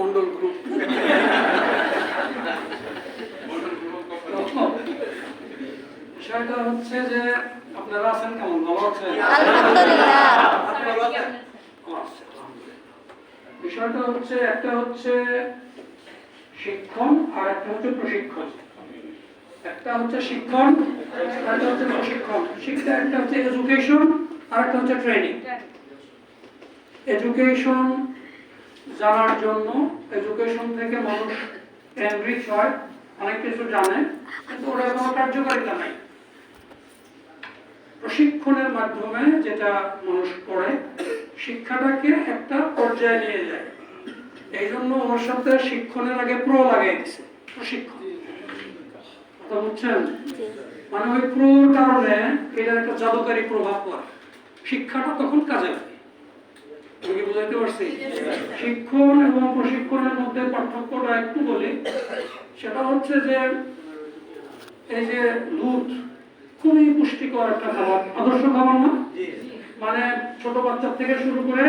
Mondal group বিষয়টা হচ্ছে যে আপনারা আছেন কেমন? ভালো আছেন? আলহামদুলিল্লাহ। ভালো আছেন? আচ্ছা। বিষয়টা হচ্ছে একটা হচ্ছে শিক্ষণ আর একটা হচ্ছে প্রশিক্ষণ। একটা হচ্ছে শিক্ষণ একটা হচ্ছে প্রশিক্ষণ। শিক্ষা একটা হচ্ছে এডুকেশন আর একটা হচ্ছে ট্রেনিং এডুকেশন জানার জন্য এডুকেশন থেকে মানুষ এনরিচ হয়। অনেক কিছু জানে কিন্তু ওটার কোনো কার্যকারিতা নাই। প্রশিক্ষণের মাধ্যমে যেটা মানুষ পড়ে শিক্ষাটাকে একটা পর্যায়ে নিয়ে যায়। এই জন্য ওর সাথে শিক্ষণের আগে প্রো লাগাই দিছে প্রশিক্ষণ। বুঝছেন? মানে ওই প্রোর কারণে এটার একটা জাদুকারী প্রভাব পড়ে। শিক্ষাটা তখন কাজে লাগে। আমি বুঝাইতে পারছি? শিক্ষণ এবং প্রশিক্ষণের মধ্যে পার্থক্যটা একটু বলি। সেটা হচ্ছে যে এই যে দুধ খুবই পুষ্টিকর একটা খাবার। আদর্শ খাবার না? মানে ছোট বাচ্চা থেকে শুরু করে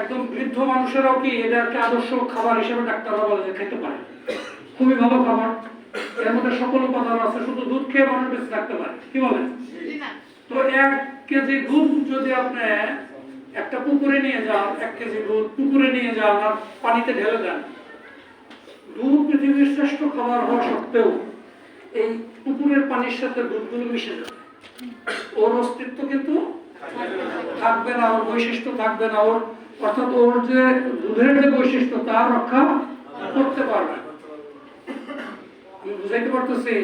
একদম বৃদ্ধ মানুষেরাও কি এটা একটা আদর্শ খাবার হিসেবে ডাক্তাররা বলে যে খেতে পারে? খুবই ভালো খাবার। এর মধ্যে সকল উপাদান আছে শুধু দুধ খেয়ে মানুষ বেঁচে থাকতে পারে। কি বলেন? তো এক কেজি দুধ যদি আপনি একটা পুকুরে নিয়ে যান, এক কেজি দুধ, পুকুরে নিয়ে যান আর পানিতে ঢেলে দেন। দুধ পৃথিবীর শ্রেষ্ঠ খাবার হওয়া সত্ত্বেও এই পুকুরের পানির সাথে দুধগুলো মিশে যাবে। ওর অস্তিত্ব কিন্তু থাকবে না, ওর বৈশিষ্ট্য থাকবে না, ওর অর্থাৎ ওর যে দুধের যে বৈশিষ্ট্য তা রক্ষা করতে পারবে। আমি বুঝাইতে পারতেছি?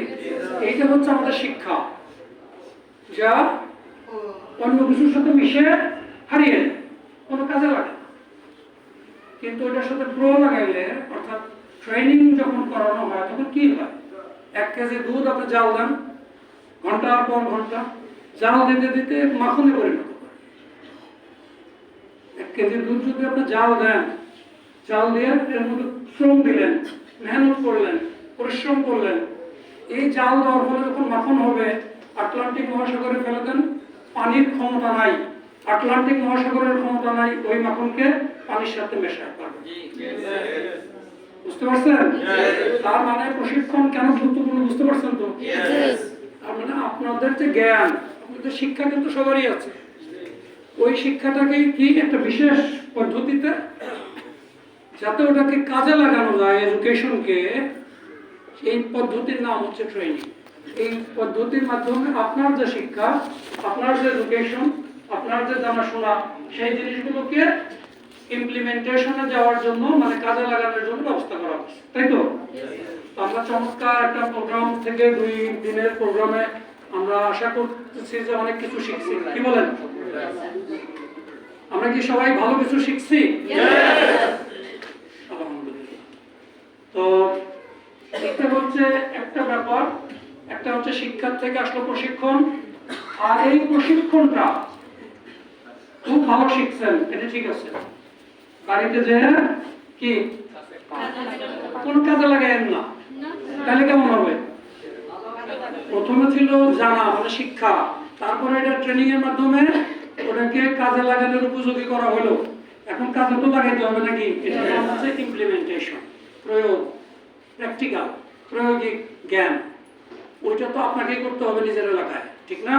এইটা হচ্ছে আমাদের শিক্ষা। যা অন্য কিছুর সাথে মিশে হারিয়ে যায় কোনো কাজে লাগে কিন্তু ওটার সাথে প্রো লাগাইলে, অর্থাৎ ট্রেনিং যখন করানো হয়, তখন কি হয়? এক কেজি দুধ আপনি জাল দেন ঘণ্টার পর ঘণ্টা জাল দিতে দিতে মাখনে পরিণত করে এক কেজি দুধ যদি আপনি জাল দেন, জাল দিয়ে এর মধ্যে শ্রম দিলেন, মেহনত করলেন, পরিশ্রম করলেন, এই জাল দেওয়ার ফলে যখন মাখন হবে, আটলান্টিক মহাসাগরে ফেলে দেন, পানির ক্ষমতা নাই। আটলান্টিক মহাসাগরের ক্ষমতা নাই ওই মাখনকে পানির সাথে মেশাতে পারবে বুঝতে পারছেন? তার মানে প্রশিক্ষণ কেন গুরুত্বপূর্ণ বুঝতে পারছেন তো? তার মানে আপনাদের যে জ্ঞান আপনাদের শিক্ষা কিন্তু সবারই আছে। ওই শিক্ষাটাকে কি একটা বিশেষ পদ্ধতিতে যাতে ওটাকে কাজে লাগানো যায় এডুকেশনকে এই পদ্ধতির নাম হচ্ছে ট্রেনিং এই পদ্ধতির মাধ্যমে আপনার যে শিক্ষা আপনার যে এডুকেশন আপনার যে জানাশোনা সেই জিনিসগুলোকে ইমপ্লিমেন্টেশনে যাওয়ার জন্য মানে কাজে লাগানোর জন্য ব্যবস্থা করা হচ্ছে। তাই তো? আমরা চমৎকার একটা প্রোগ্রাম থেকে দুই দিনের প্রোগ্রামে আমরা আশা করতেছি যে অনেক কিছু শিখছি। কি বলেন? আমরা কি সবাই ভালো কিছু শিখছি? তো এটা হচ্ছে একটা ব্যাপার একটা হচ্ছে শিক্ষার থেকে আসলো প্রশিক্ষণ আর এই প্রশিক্ষণটা ভালো শিখছেন, এটা ঠিক আছে। বাড়িতে যে কি? কোন কাজে লাগায়েন না? তাহলে কেমন হবে? প্রথমে ছিল জানা মানে শিক্ষা। তারপরে এটা ট্রেনিং এর মাধ্যমে ওটাকে কাজে লাগানোর উপযোগী করা হলো। এখন কাজে তো লাগাইতে হবে নাকি? এটা হচ্ছে ইমপ্লিমেন্টেশন প্রয়োগ প্র্যাকটিক্যাল প্রয়োগিক জ্ঞান। ওইটা তো আপনাকেই করতে হবে নিজের এলাকায়, ঠিক না?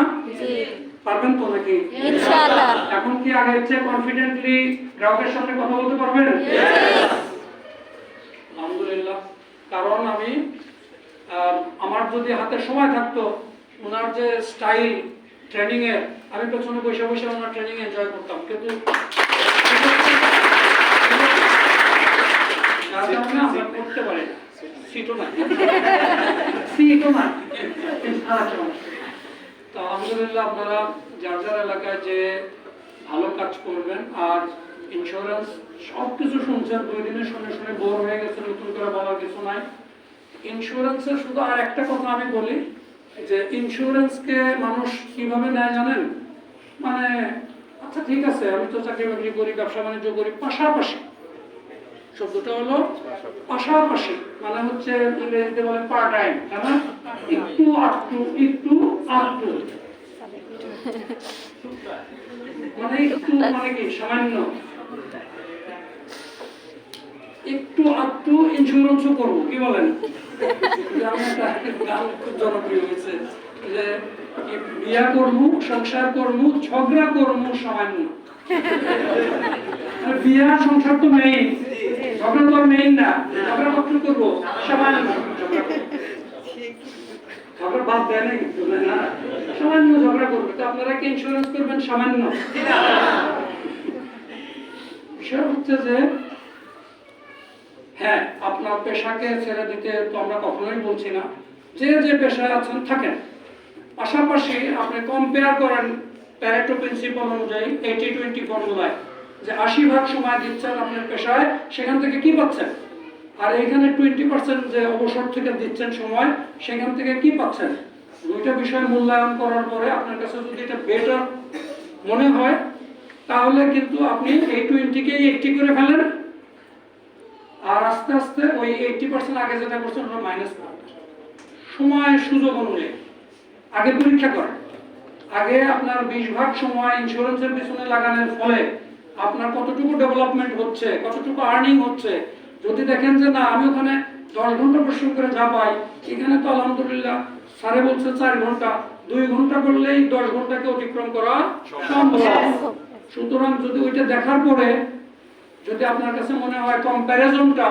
পারবেন তো নাকি ইনশাআল্লাহ এখন কি আগের চেয়ে কনফিডেন্টলি গ্রাহকের সামনে কথা বলতে পারবেন আলহামদুলিল্লাহ কারণ আমি আমার যদি হাতে সময় থাকতো ওনার যে স্টাইল ট্রেনিং এর আমি পেছনে বসে বসে ওনার ট্রেনিং এনজয় করতাম কিন্তু আমরা করতে পারি না সিটও নাই সিটও আচ্ছা, তো আলহামদুলিল্লাহ আপনারা যার যার এলাকায় যে ভালো কাজ করবেন, আর ইন্স্যুরেন্স সব কিছু শুনছেন, দুই দিনে শুনে শুনে বোর হয়ে গেছে, নতুন করে বলার কিছু নাই। ইন্স্যুরেন্সের শুধু আর একটা কথা আমি বলি, যে ইন্স্যুরেন্সকে মানুষ কীভাবে নেয় জানেন? মানে আচ্ছা ঠিক আছে, আমি তো চাকরি বাকরি করি, ব্যবসা বাণিজ্য করি, পাশাপাশি। শব্দটা হলো পাশাপাশি মানে হচ্ছে ইংরেজিতে বলে পার্ট টাইম তাই না? একটু আটটু একটু মানে মানে সামান্য। একটু আধটু ইন্স্যুরেন্সও করব, কি বলেন? জনপ্রিয় বিয়া করব, সংসার করব, ঝগড়া করব সামান্য। বিয়া, সংসার তো মেইন ঝগড়া তো মেইন না। ঝগড়া করব? সামান্য। ঝগড়া বাদ দেয় না কিন্তু না। সামান্য ঝগড়া করবে তো, আপনারা কি ইন্স্যুরেন্স করবেন? সামান্য। হচ্ছে যে হ্যাঁ আপনার পেশাকে ছেড়ে দিতে তো আমরা কখনোই বলছি না। যে যে পেশায় আছেন, থাকেন। পাশাপাশি আপনি কম্পেয়ার করেন প্যারেটো প্রিন্সিপাল অনুযায়ী এইটি টোয়েন্টি ফর্মুলায় যে আশি ভাগ সময় দিচ্ছেন আপনার পেশায়, সেখান থেকে কি পাচ্ছেন? আর এখানে টোয়েন্টি পার্সেন্ট যে অবসর থেকে দিচ্ছেন সময়, সেখান থেকে কি পাচ্ছেন? দুইটা বিষয় মূল্যায়ন করার পরে আপনার কাছে যদি এটা বেটার মনে হয়, তাহলে কিন্তু আপনি এই টোয়েন্টিকে এইটটি করে ফেলেন। আর আস্তে আস্তে ওই এইটটি পার্সেন্ট আগে যেটা করছেন ওটা মাইনাস করবেন সময় সুযোগ অনুযায়ী। আগে পরীক্ষা করেন। আগে আপনার বিশ ভাগ সময় ইন্স্যুরেন্সের পিছনে লাগানোর ফলে আপনার কতটুকু ডেভেলপমেন্ট হচ্ছে, কতটুকু আর্নিং হচ্ছে যদি দেখেন যে না, আমি ওখানে দশ ঘণ্টা পরিশ্রম করে যা পাই, এখানে তো আলহামদুলিল্লাহ স্যারে বলছে চার ঘণ্টা, দুই ঘণ্টা করলেই দশ ঘন্টাকে অতিক্রম করা সম্ভব। সুতরাং যদি ওইটা দেখার পরে যদি আপনার কাছে মনে হয় কম্প্যারিজনটা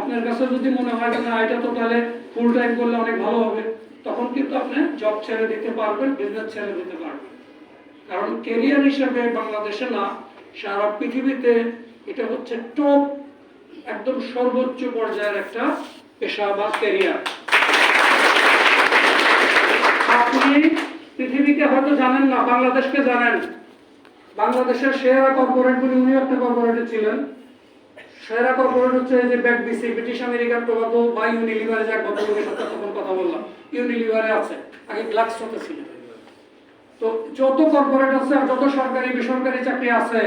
আপনার কাছে যদি মনে হয় যে না, এটা তো তাহলে ফুল টাইম করলে অনেক ভালো হবে, তখন কিন্তু আপনি জব ছেড়ে দিতে পারবেন বিজনেস ছেড়ে দিতে পারবেন। কারণ কেরিয়ার হিসেবে বাংলাদেশে না, সারা পৃথিবীতে এটা হচ্ছে টপ একদম সর্বোচ্চ পর্যায়ের একটা পেশা বা কেরিয়ার আপনি পৃথিবীকে হয়তো জানেন না, বাংলাদেশকে জানেন। বাংলাদেশের সেরা কর্পোরেট গুলি উনি একটা কর্পোরেটে ছিলেন। সেরা কর্পোরেট হচ্ছে যে ব্যাকবিসি ব্রিটিশ আমেরিকান টোবাকো বা ইউনিলিভারে যা ভদ্রলোকের সাথে তখন কথা বললাম। ইউনিলিভারে আছে, আগে গ্লাক্সোতে ছিল। তো যত কর্পোরেট আছে আর যত সরকারি বেসরকারি চাকরি আছে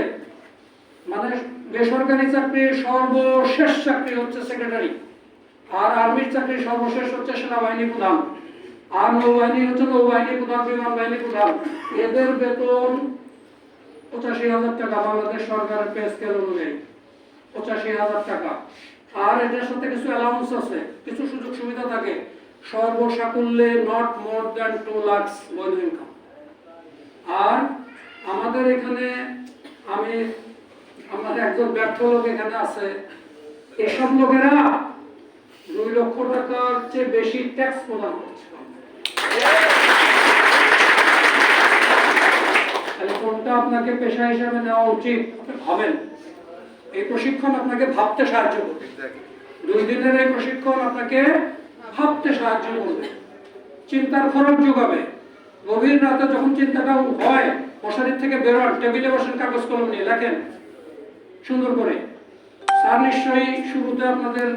মানে বেসরকারি চাকরির সর্বশেষ চাকরি হচ্ছে সেক্রেটারি আর আর্মির চাকরি সর্বশেষ হচ্ছে সেনাবাহিনী প্রধান, আর নৌবাহিনী হচ্ছে নৌবাহিনী প্রধান, বিমান বাহিনী প্রধান। এদের বেতন পঁচাশি হাজার টাকা, বাংলাদেশ সরকারের পে স্কেল অনুযায়ী পঁচাশি হাজার টাকা। আর এটার সাথে কিছু অ্যালাউন্স আছে, কিছু সুযোগ সুবিধা থাকে, সর্বসাকুল্যে not more than two lakhs বৈধ ইনকাম আর আমাদের এখানে আমি আমাদের একজন ব্যর্থ লোক এখানে আছে। এসব লোকেরা দুই লক্ষ টাকার চেয়ে বেশি ট্যাক্স প্রদান করছে। কোনটা আপনাকে পেশা হিসাবে নেওয়া উচিত? এই প্রশিক্ষণ আপনাকে ভাবতে সাহায্য করবে। দুই দিনের এই প্রশিক্ষণ আপনাকে ভাবতে সাহায্য করবে। চিন্তার খরচ যোগাবে। গভীর রাতে যখন চিন্তাটা হয়, মশারির থেকে বেরোন, টেবিলে বসেন কাগজ কলম নিয়ে লেখেন সুন্দর করে। স্যার নিশ্চয়ই শুরুতে আপনাদের